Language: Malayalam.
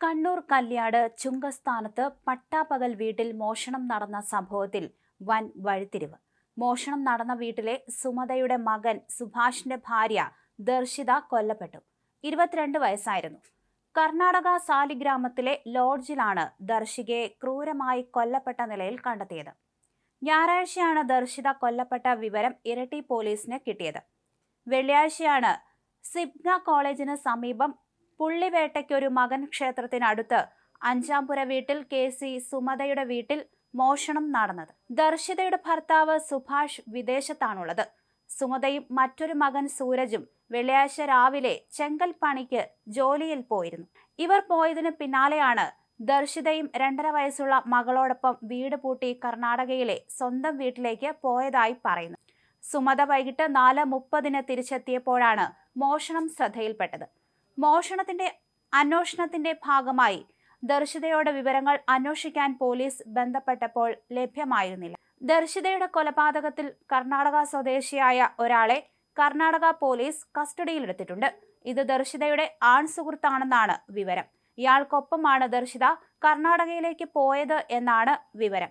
കണ്ണൂർ കല്യാട് ചുങ്കസ്ഥാനത്ത് പട്ടാപ്പകൽ വീട്ടിൽ മോഷണം നടന്ന സംഭവത്തിൽ വൻ വഴിത്തിരിവ്. മോഷണം നടന്ന വീട്ടിലെ സുമതയുടെ മകൻ സുഭാഷിന്റെ ഭാര്യ ദർശിത കൊല്ലപ്പെട്ടു. ഇരുപത്തിരണ്ട് വയസ്സായിരുന്നു. കർണാടക സാലിഗ്രാമത്തിലെ ലോഡ്ജിലാണ് ദർശികയെ ക്രൂരമായി കൊല്ലപ്പെട്ട നിലയിൽ കണ്ടെത്തിയത്. ഞായറാഴ്ചയാണ് ദർശിത കൊല്ലപ്പെട്ട വിവരം ഇരട്ടി പോലീസിന് കിട്ടിയത്. വെള്ളിയാഴ്ചയാണ് സിബ്ന കോളേജിന് സമീപം പുള്ളിവേട്ടയ്ക്കൊരു മകൻ ക്ഷേത്രത്തിനടുത്ത് അഞ്ചാംപുര വീട്ടിൽ കെ സി സുമതയുടെ വീട്ടിൽ മോഷണം നടന്നത്. ദർശിതയുടെ ഭർത്താവ് സുഭാഷ് വിദേശത്താണുള്ളത്. സുമതയും മറ്റൊരു മകൻ സൂരജും വെള്ളിയാഴ്ച രാവിലെ ചെങ്കൽ പണിക്ക് ജോലിയിൽ പോയിരുന്നു. ഇവർ പോയതിന് പിന്നാലെയാണ് ദർശിതയും രണ്ടര വയസ്സുള്ള മകളോടൊപ്പം വീട് പൂട്ടി കർണാടകയിലെ സ്വന്തം വീട്ടിലേക്ക് പോയതായി പറയുന്നു. സുമത വൈകിട്ട് നാല് മുപ്പതിന് തിരിച്ചെത്തിയപ്പോഴാണ് മോഷണം ശ്രദ്ധയിൽപ്പെട്ടത്. മോഷണത്തിന്റെ അന്വേഷണത്തിന്റെ ഭാഗമായി ദർശിതയുടെ വിവരങ്ങൾ അന്വേഷിക്കാൻ പോലീസ് ബന്ധപ്പെട്ടപ്പോൾ ലഭ്യമായിരുന്നില്ല. ദർശിതയുടെ കൊലപാതകത്തിൽ കർണാടക സ്വദേശിയായ ഒരാളെ കർണാടക പോലീസ് കസ്റ്റഡിയിലെടുത്തിട്ടുണ്ട്. ഇത് ദർശിതയുടെ ആൺ സുഹൃത്താണെന്നാണ് വിവരം. ഇയാൾക്കൊപ്പമാണ് ദർശിത കർണാടകയിലേക്ക് പോയത് എന്നാണ് വിവരം.